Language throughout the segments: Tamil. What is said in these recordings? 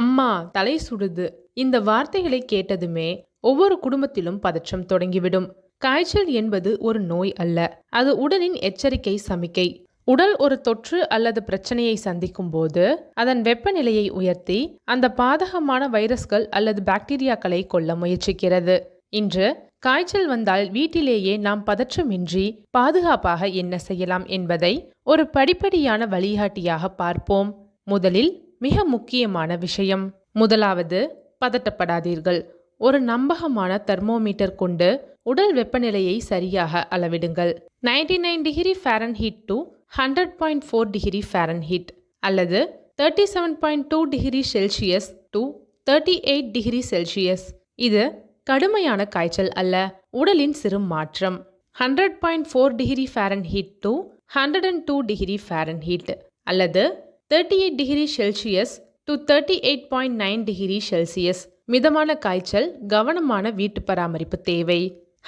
அம்மா தலை சுடுது. இந்த வார்த்தைகளை கேட்டதுமே ஒவ்வொரு குடும்பத்திலும் பதற்றம் தொடங்கிவிடும். காய்ச்சல் என்பது ஒரு நோய் அல்ல அது உடலின் எச்சரிக்கை சமிக்கை. உடல் ஒரு தொற்று அல்லது பிரச்சனையை சந்திக்கும் போது அதன் வெப்பநிலையை உயர்த்தி அந்த பாதகமான வைரஸ்கள் அல்லது பாக்டீரியாக்களை கொல்ல முயற்சிக்கிறது. இன்று காய்ச்சல் வந்தால் வீட்டிலேயே நாம் பதற்றமின்றி பாதுகாப்பாக என்ன செய்யலாம் என்பதை ஒரு படிப்படியான வழிகாட்டியாக பார்ப்போம். முதலில் மிக முக்கியமான விஷயம். முதலாவது பதட்டப்படாதீர்கள். ஒரு நம்பகமான தெர்மோமீட்டர் கொண்டு உடல் வெப்பநிலையை சரியாக அளவிடுங்கள். 99 nine degree Fahrenheit to hundred point four degree Fahrenheit அல்லது thirty seven point two degree Celsius to thirty eight degree Celsius. இது கடுமையான காய்ச்சல் அல்ல உடலின் சிறு மாற்றம். Hundred point four degree Fahrenheit to hundred and two degree Fahrenheit அல்லது thirty eight degree Celsius to thirty eight point nine degree Celsius மிதமான காய்ச்சல் கவனமான வீட்டு பராமரிப்பு தேவை.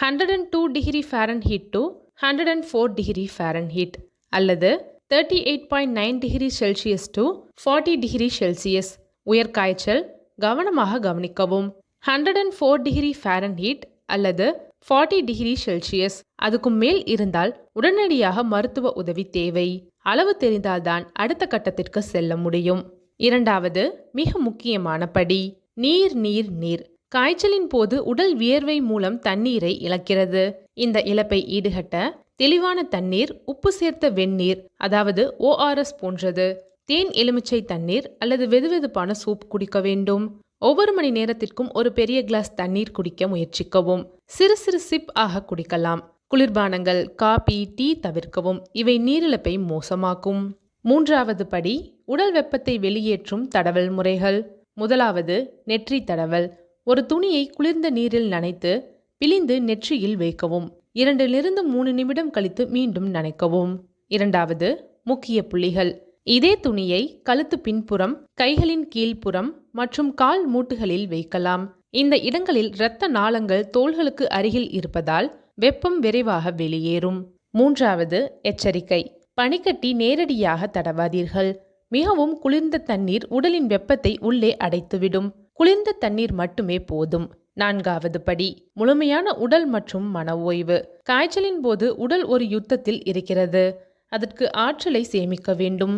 Hundred and two degree Fahrenheit to hundred and four degree Fahrenheit அல்லது thirty eight point nine degree Celsius to forty degree Celsius உயர் காய்ச்சல் கவனமாக கவனிக்கவும். Hundred and four degree Fahrenheit அல்லது ஃபார்ட்டி டிகிரி செல்சியஸ் அதுக்கும் மேல் இருந்தால் உடனடியாக மருத்துவ உதவி தேவை. அளவு தெரிந்தால்தான் அடுத்த கட்டத்திற்கு செல்ல முடியும். இரண்டாவது மிக முக்கியமான படி நீர் நீர் நீர். காய்ச்சலின் போது உடல் வியர்வை மூலம் தண்ணீரை இழக்கிறது. இந்த இழப்பை ஈடுகட்ட தெளிவான தண்ணீர் உப்பு சேர்த்த வெந்நீர் அதாவது ஓஆர்எஸ் போன்றது. தேன் எலுமிச்சை தண்ணீர் அல்லது வெதுவெதுப்பான சூப் குடிக்க வேண்டும். ஒவ்வொரு மணி நேரத்திற்கும் ஒரு பெரிய கிளாஸ் தண்ணீர் குடிக்க முயற்சிக்கவும். சிறு சிறு சிப் ஆக குடிக்கலாம். குளிர்பானங்கள் காபி டீ தவிர்க்கவும். இவை நீரிழப்பை மோசமாக்கும். மூன்றாவது படி உடல் வெப்பத்தை வெளியேற்றும் தடவல் முறைகள். முதலாவது நெற்றி தடவல். ஒரு துணியை குளிர்ந்த நீரில் நனைத்து பிழிந்து நெற்றியில் வைக்கவும். இரண்டிலிருந்து மூணு நிமிடம் கழித்து மீண்டும் நனைக்கவும். இரண்டாவது முக்கிய புள்ளிகள். இதே துணியை கழுத்து பின்புறம் கைகளின் கீழ்ப்புறம் மற்றும் கால் மூட்டுகளில் வைக்கலாம். இந்த இடங்களில் இரத்த நாளங்கள் தோள்களுக்கு அருகில் இருப்பதால் வெப்பம் விரைவாக வெளியேறும். மூன்றாவது எச்சரிக்கை. பனிக்கட்டி நேரடியாக தடவாதீர்கள். மிகவும் குளிர்ந்த தண்ணீர் உடலின் வெப்பத்தை உள்ளே அடைத்துவிடும். குளிர்ந்த தண்ணீர் மட்டுமே போதும். நான்காவது படி. முழுமையான உடல் மற்றும் மன ஓய்வு. காய்ச்சலின் போது உடல் ஒரு யுத்தத்தில் இருக்கிறது. அதற்கு ஆற்றலை சேமிக்க வேண்டும்.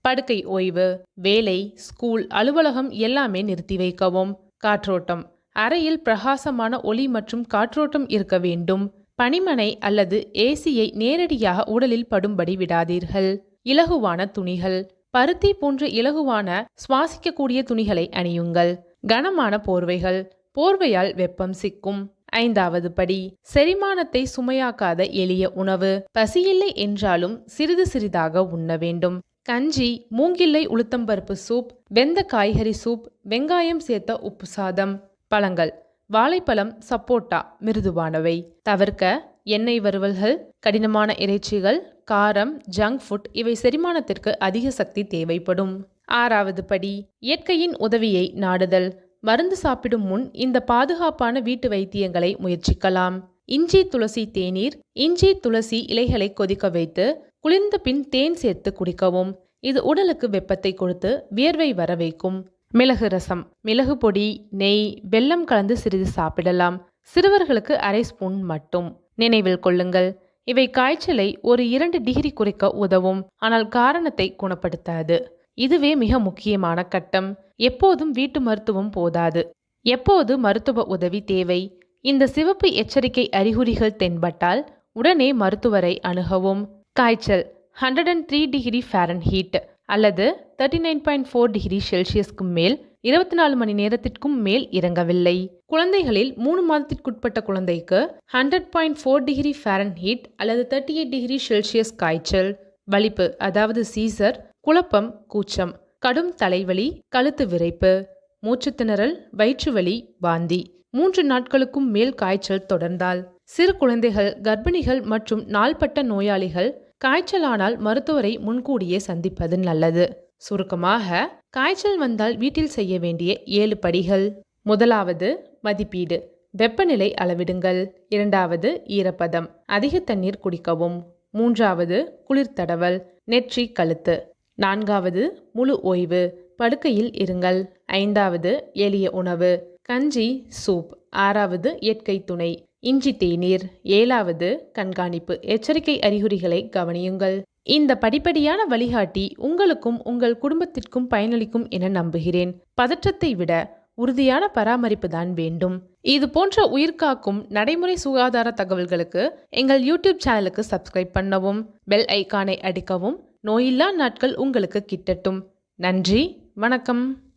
படுக்கை ஓய்வு வேலை ஸ்கூல் அலுவலகம் எல்லாமே நிறுத்தி வைக்கவும். காற்றோட்டம். அறையில் பிரகாசமான ஒளி மற்றும் காற்றோட்டம் இருக்க வேண்டும். பனிமனை அல்லது ஏசியை நேரடியாக உடலில் படும்படி விடாதீர்கள். இலகுவான துணிகள். பருத்தி போன்ற இலகுவான சுவாசிக்கக்கூடிய துணிகளை அணியுங்கள். கனமான போர்வைகள். போர்வையால் வெப்பம் சிக்கும். ஐந்தாவது படி செரிமானத்தை சுமையாக்காத எளிய உணவு. பசியில்லை என்றாலும் சிறிது சிறிதாக உண்ண வேண்டும். கஞ்சி மூங்கில்லை உளுத்தம்பருப்பு சூப் வெந்த காய்கறி சூப் வெங்காயம் சேர்த்த உப்பு சாதம். பழங்கள் வாழைப்பழம் சப்போட்டா மிருதுவானவை. தவிர்க்க எண்ணெய் வறுவல்கள் கடினமான இறைச்சிகள் காரம் ஜங்க் ஃபுட் இவை செரிமானத்திற்கு அதிக சக்தி தேவைப்படும். ஆறாவது படி இயற்கையின் உதவியை நாடுதல். மருந்து சாப்பிடும் முன் இந்த பாதுகாப்பான வீட்டு வைத்தியங்களை முயற்சிக்கலாம். இஞ்சி துளசி தேநீர் இஞ்சி துளசி இலைகளை கொதிக்க வைத்து குளிர்ந்த பின் தேன் சேர்த்து குடிக்கவும். இது உடலுக்கு வெப்பத்தை கொடுத்து வியர்வை வர வைக்கும். மிளகு ரசம் மிளகு பொடி நெய் வெல்லம் கலந்து சிறிது சாப்பிடலாம். சிறுவர்களுக்கு அரை ஸ்பூன் மட்டும். நினைவில் கொள்ளுங்கள் இவை காய்ச்சலை ஒரு இரண்டு டிகிரி குறைக்க உதவும். ஆனால் காரணத்தை குணப்படுத்தாது. இதுவே மிக முக்கியமான கட்டம். எப்போதும் வீட்டு மருத்துவம் போதாது. எப்போது மருத்துவ உதவி தேவை? இந்த சிவப்பு எச்சரிக்கை அறிகுறிகள் தென்பட்டால் உடனே மருத்துவரை அணுகவும். காய்ச்சல் hundred and three degree Fahrenheit அல்லது thirty nine point four degree செல்சியஸ்க்கு மேல் இருபத்தி நாலு மணி நேரத்திற்கும் மேல் இறங்கவில்லை. குழந்தைகளில் மூணு மாதத்திற்குட்பட்ட குழந்தைக்கு hundred point four degree Fahrenheit அல்லது தேர்ட்டி எயிட் டிகிரி செல்சியஸ் காய்ச்சல். வலிப்பு அதாவது சீசர் குழப்பம் கூச்சம் கடும் தலைவலி கழுத்து விரைப்பு மூச்சுத்திணறல் வயிற்றுவலி வாந்தி மூன்று நாட்களுக்கும் மேல் காய்ச்சல் தொடர்ந்தால் சிறு குழந்தைகள் கர்ப்பிணிகள் மற்றும் நாள்பட்ட நோயாளிகள் காய்ச்சலானால் மருத்துவரை முன்கூடியே சந்திப்பது நல்லது. சுருக்கமாக காய்ச்சல் வந்தால் வீட்டில் செய்ய வேண்டிய ஏழு படிகள். முதலாவது மதிப்பீடு. வெப்பநிலை அளவிடுங்கள். இரண்டாவது ஈரப்பதம். அதிக தண்ணீர் குடிக்கவும். மூன்றாவது குளிர் தடவல் நெற்றி கழுத்து. நான்காவது முழு ஓய்வு. படுக்கையில் இருங்கள். ஐந்தாவது எளிய உணவு. கஞ்சி சூப். ஆறாவது இயற்கை துணை. இஞ்சி தேநீர். ஏழாவது கண்காணிப்பு. எச்சரிக்கை அறிகுறிகளை கவனியுங்கள். இந்த படிப்படியான வழிகாட்டி உங்களுக்கும் உங்கள் குடும்பத்திற்கும் பயனளிக்கும் என நம்புகிறேன். பதற்றத்தை விட உறுதியான பராமரிப்பு தான் வேண்டும். இது போன்ற உயிர்காக்கும் நடைமுறை சுகாதார தகவல்களுக்கு எங்கள் யூடியூப் சேனலுக்கு சப்ஸ்கிரைப் பண்ணவும் பெல் ஐகானை அடிக்கவும் நோயில்லா நாட்கள் உங்களுக்கு கிட்டட்டும். நன்றி வணக்கம்.